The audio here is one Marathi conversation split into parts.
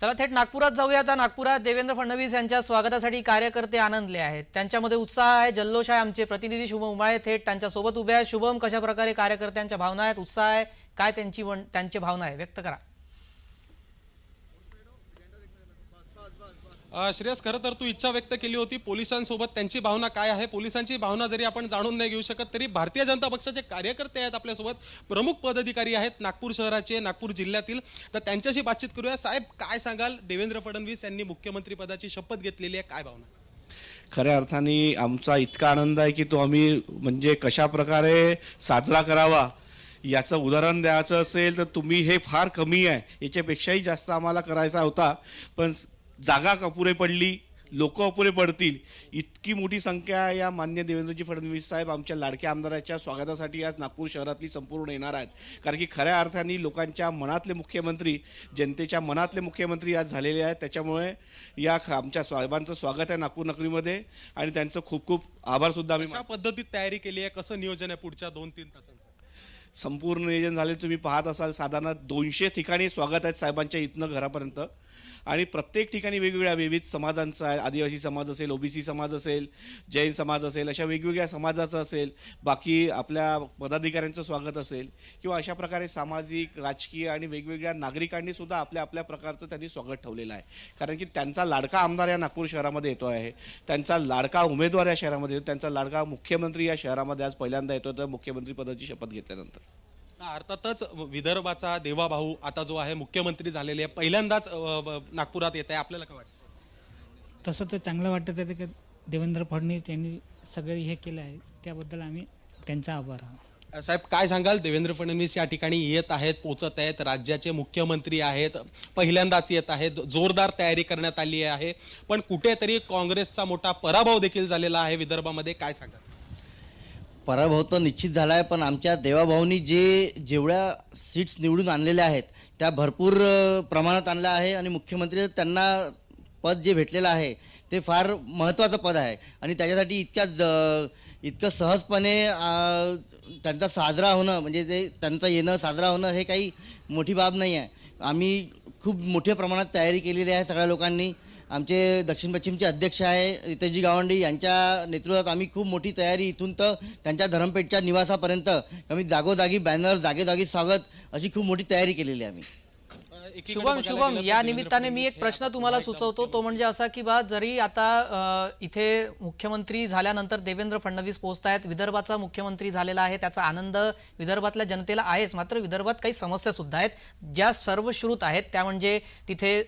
चला थेट नागपुरात जाऊया. आता नागपुरात देवेंद्र फडणवीस यांच्या स्वागतासाठी कार्यकर्ते आनंदले आहेत. त्यांच्यामध्ये उत्साह आहे जल्लोष आहे आमचे प्रतिनिधी शुभम उमाळे थेट त्यांच्यासोबत उभे आहेत. शुभम कशा प्रकारे कार्यकर्त्यांच्या भावना आहेत? उत्साह आहे. काय त्यांची त्यांची भावना आहे? व्यक्त करा. श्रेयस खरं तर तू इच्छा व्यक्त केली होती पोलिसांसोबत. त्यांची भावना काय आहे? पोलिसांची भावना जरी आपण जाणून नाही घेऊ शकत तरी भारतीय जनता पक्षाचे कार्यकर्ते आहेत आपल्यासोबत. प्रमुख पदाधिकारी आहेत नागपूर शहराचे नागपूर जिल्ह्यातील. तर त्यांच्याशी बातचीत करूया. साहेब काय सांगाल? देवेंद्र फडणवीस यांनी मुख्यमंत्रीपदाची शपथ घेतलेली आहे. काय भावना? खऱ्या अर्थाने आमचा इतका आनंद आहे की तो आम्ही म्हणजे कशा प्रकारे साजरा करावा याचं उदाहरण द्यायचं असेल तर तुम्ही हे फार कमी आहे. याच्यापेक्षाही जास्त आम्हाला करायचा होता. पण जागा अपुरे पडली लोक अपुरे पडतील. इतकी मोठी संख्या या मान्य देवेंद्रजी फडणवीस साहेब आमच्या लाडक्या आमदाराच्या स्वागतासाठी आज नागपूर शहरातली संपूर्ण येणार आहेत. कारण की खऱ्या अर्थाने लोकांच्या मनातले मुख्यमंत्री जनतेच्या मनातले मुख्यमंत्री आज झालेले आहेत. त्याच्यामुळे या आमच्या साहेबांचं स्वागत आहे नागपूर नगरीमध्ये. आणि त्यांचं खूप खूप आभारसुद्धा आम्ही कशा पद्धतीत तयारी केली आहे? कसं नियोजन आहे पुढच्या दोन तीन तासांचं? संपूर्ण नियोजन झाले. तुम्ही पाहत असाल साधारण दोनशे ठिकाणी स्वागत आहेत साहेबांच्या इथनं घरापर्यंत. आणि प्रत्येक ठिकाणी वेगवेगळ्या विविध समाजांचा आहे. आदिवासी समाज असेल ओबीसी समाज असेल जैन समाज असेल अशा वेगवेगळ्या समाजाचं असेल बाकी आपल्या पदाधिकाऱ्यांचं स्वागत असेल किंवा अशा प्रकारे सामाजिक राजकीय आणि वेगवेगळ्या नागरिकांनी सुद्धा आपल्या आपल्या प्रकारचं त्यांनी स्वागत ठेवलेलं आहे. कारण की त्यांचा लाडका आमदार या नागपूर शहरामध्ये येतो आहे. त्यांचा लाडका उमेदवार या शहरामध्ये येतो. त्यांचा लाडका मुख्यमंत्री या शहरामध्ये आज पहिल्यांदा येतो तर मुख्यमंत्री पदाची शपथ घेतल्यानंतर. अर्थातच विदर्भाचा देवाभाऊ आता जो आहे मुख्यमंत्री झालेले आहे. पहिल्यांदाच नागपुरात येत आहे. आपल्याला काय वाटतं? तसं तर चांगलं वाटत आहे की देवेंद्र फडणवीस यांनी सगळं हे केलं आहे. त्याबद्दल आम्ही त्यांचा आभार आहोत. साहेब काय सांगाल? देवेंद्र फडणवीस या ठिकाणी येत आहेत पोचत आहेत राज्याचे मुख्यमंत्री आहेत पहिल्यांदाच येत आहेत जोरदार तयारी करण्यात आली आहे. पण कुठेतरी काँग्रेसचा मोठा पराभव देखील झालेला आहे विदर्भामध्ये. काय सांगाल? पराभव तर निश्चित झाला आहे पण आमच्या देवाभाऊनी जे जेवढ्या सीट्स निवडून आणलेल्या आहेत त्या भरपूर प्रमाणात आणल्या आहे आणि मुख्यमंत्री त्यांना पद जे भेटलेलं आहे ते फार महत्त्वाचं पद आहे. आणि त्याच्यासाठी इतक्या ज इतकं सहजपणे त्यांचा साजरा होणं म्हणजे ते त्यांचं येणं साजरा होणं हे काही मोठी बाब नाही आहे आम्ही खूप मोठ्या प्रमाणात तयारी केलेली आहे सगळ्या लोकांनी. आमचे दक्षिण पश्चिमचे अध्यक्ष आहे रितेशजी गावंडी यांच्या नेतृत्वात आम्ही खूप मोठी तयारी इथून तर त्यांच्या धरमपेठच्या निवासापर्यंत आम्ही जागोजागी बॅनर जागेजागी स्वागत अशी खूप मोठी तयारी केलेली आहे आम्ही. शुभम शुभम या निमित्ताने मी एक प्रश्न तुम्हाला सुचवतो. तो म्हणजे असा की बा जरी आता इथे मुख्यमंत्री झाल्यानंतर देवेंद्र फडणवीस पोहोचतायत विदर्भाचा मुख्यमंत्री झालेला आहे त्याचा आनंद विदर्भातल्या जनतेला आहेच. मात्र विदर्भात काही समस्या सुद्धा आहेत. ज्या सर्वश्रुत आहेत त्या म्हणजे तिथे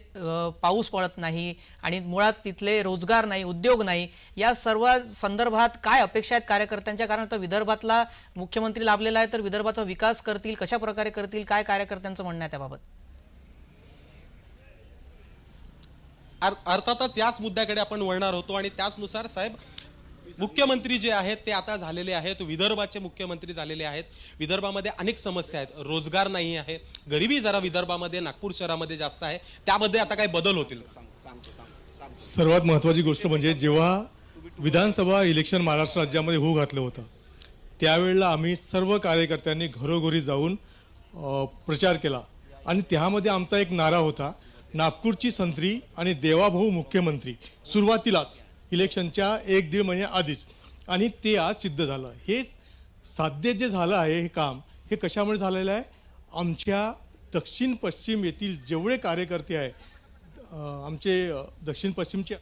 पाऊस पडत नाही आणि मुळात तिथले रोजगार नाही उद्योग नाही. या सर्व संदर्भात काय अपेक्षा आहेत कार्यकर्त्यांच्या? कारण आता विदर्भातला मुख्यमंत्री लाभलेला आहे तर विदर्भाचा विकास करतील कशा प्रकारे करतील काय कार्यकर्त्यांचं म्हणणं आहे त्याबाबत? अर्थातच याच मुद्द्याकडे आपण वळणार होतो आणि त्याचनुसार साहेब मुख्यमंत्री जे आहेत ते आता झालेले आहेत विदर्भाचे मुख्यमंत्री झालेले आहेत. विदर्भामध्ये अनेक समस्या आहेत. रोजगार नाही आहे. गरिबी जरा विदर्भामध्ये नागपूर शहरामध्ये जास्त आहे. त्यामध्ये आता काही बदल होतील. सर्वात महत्त्वाची गोष्ट म्हणजे जेव्हा विधानसभा इलेक्शन महाराष्ट्र राज्यामध्ये होऊ घातलं होतं त्यावेळेला आम्ही सर्व कार्यकर्त्यांनी घरोघरी जाऊन प्रचार केला. आणि त्यामध्ये आमचा एक नारा होता. नागपूरची संत्री आणि देवाभाऊ मुख्यमंत्री सुरुवातीलाच इलेक्शनच्या एक दीड महिन्या आधीच. आणि ते आज सिद्ध झालं. हे साध्य जे झालं आहे हे काम हे कशामुळे झालेलं आहे? आमच्या दक्षिण पश्चिम येथील जेवढे कार्यकर्ते आहे आमचे दक्षिण पश्चिमचे